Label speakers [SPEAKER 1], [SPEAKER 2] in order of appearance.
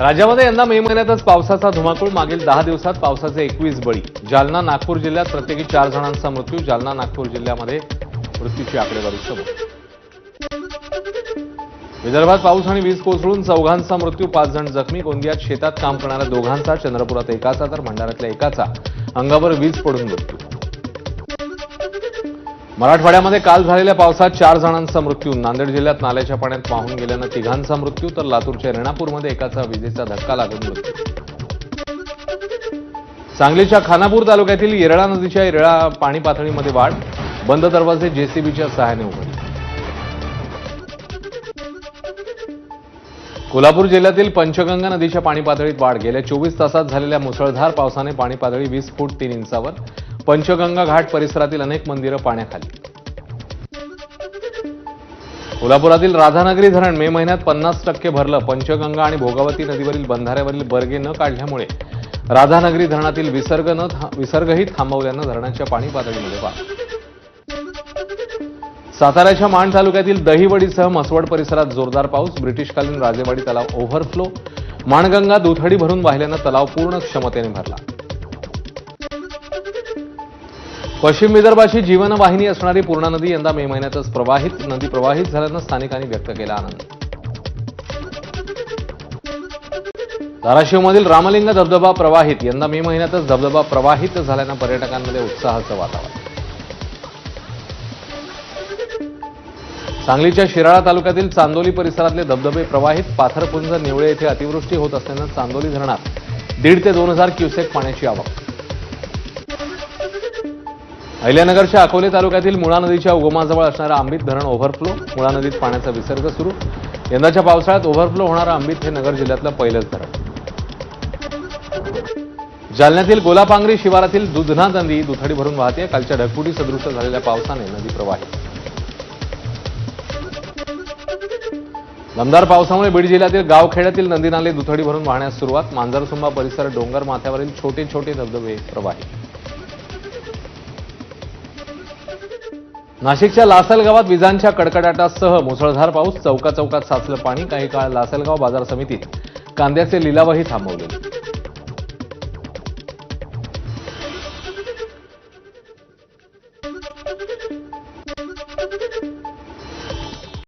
[SPEAKER 1] राज्यामध्ये यंदा मे महिन्यातच पावसाचा धुमाकूळ. मागील दहा दिवसात पावसाचे एकवीस बळी. जालना नागपूर जिल्ह्यात प्रत्येकी चार जणांचा मृत्यू. जालना नागपूर जिल्ह्यामध्ये मृत्यूची आकडेवारी समोर. विदर्भात पाऊस आणि वीज कोसळून चौघांचा मृत्यू पाच जण जखमी. गोंदियात शेतात काम करणाऱ्या दोघांचा चंद्रपुरात एकाचा तर भंडाऱ्यातल्या एकाचा. अंगावर वीज पडून मृत्यू. मराठवाड्यामध्ये काल झालेल्या पावसात चार जणांचा मृत्यू. नांदेड जिल्ह्यात नाल्याच्या पाण्यात वाहून गेल्यानं तिघांचा मृत्यू तर लातूरच्या रेणापूरमध्ये एकाचा विजेचा धक्का लागून मृत्यू. सांगलीच्या खानापूर तालुक्यातील येरळा नदीच्या येरळा पाणी पातळीमध्ये वाढ बंद दरवाजे जेसीबीच्या सहाय्याने उघडले कोल्हापूर जिल्ह्यातील पंचगंगा नदीच्या पाणी पातळीत वाढ. गेल्या चोवीस तासात झालेल्या मुसळधार पावसाने पाणी पातळी वीस फूट तीन इंचावर पंचगंगा घाट परिसरातील अनेक मंदिरं पाण्याखाली. कोल्हापुरातील राधानगरी धरण मे महिन्यात पन्नास टक्के भरलं. पंचगंगा आणि भोगावती नदीवरील बंधाऱ्यावरील बर्गे न काढल्यामुळे राधानगरी धरणातील विसर्ग न था- विसर्गही थांबवल्यानं धरणाच्या पाणी पातळीमध्ये वाढ. साताऱ्याच्या माण तालुक्यातील दहिवडीसह म्हसवड परिसरात जोरदार पाऊस ब्रिटिशकालीन राजेवाडी तलाव ओव्हरफ्लो माणगंगा दुथडी भरून वाहिल्यानं तलाव पूर्ण क्षमतेने भरला. पश्चिम विदर्भाची जीवनवाहिनी असणारी पूर्णा नदी यंदा मे महिन्यातच प्रवाहित नदी प्रवाहित झाल्यानं स्थानिकांनी व्यक्त केला आनंद. धाराशिवमधील रामलिंग धबधबा प्रवाहित यंदा मे महिन्यातच धबधबा प्रवाहित झाल्यानं पर्यटकांमध्ये उत्साहाचं वातावरण. सांगलीच्या शिराळा तालुक्यातील चांदोली परिसरातले धबधबे प्रवाहित पाथरपुंज निवळे येथे अतिवृष्टी होत असल्यानं चांदोली धरणात दीड ते दोन हजार क्युसेक पाण्याची आवक. अहिल्यानगरच्या अकोले तालुक्यातील मुळा नदीच्या उगमाजवळ असणारं आंबित धरण ओव्हरफ्लो मुळा नदीत पाण्याचा विसर्ग सुरू. यंदाच्या पावसाळ्यात ओव्हरफ्लो होणारं आंबित हे नगर जिल्ह्यातलं पहिलंच धरण. जालन्यातील गोलापांगरी शिवारातील दुधना नदी दुथडी भरून वाहते. कालच्या ढगफुटी सदृश झालेल्या पावसाने नदी प्रवाहित दमदार पावसामुळे बीड जिल्ह्यातील गावखेड्यातील नदी नाले दुथडी भरून वाहण्यास सुरुवात. मांजरसुंबा परिसर डोंगर माथ्यावरील छोटे छोटे धबधबे प्रवाहित नाशिकच्या लासलगावात विजांच्या कडकडाटासह मुसळधार पाऊस चौका चौकात साचलं पाणी काही काळ लासलगाव बाजार समितीत कांद्याचे लिलावही थांबवले.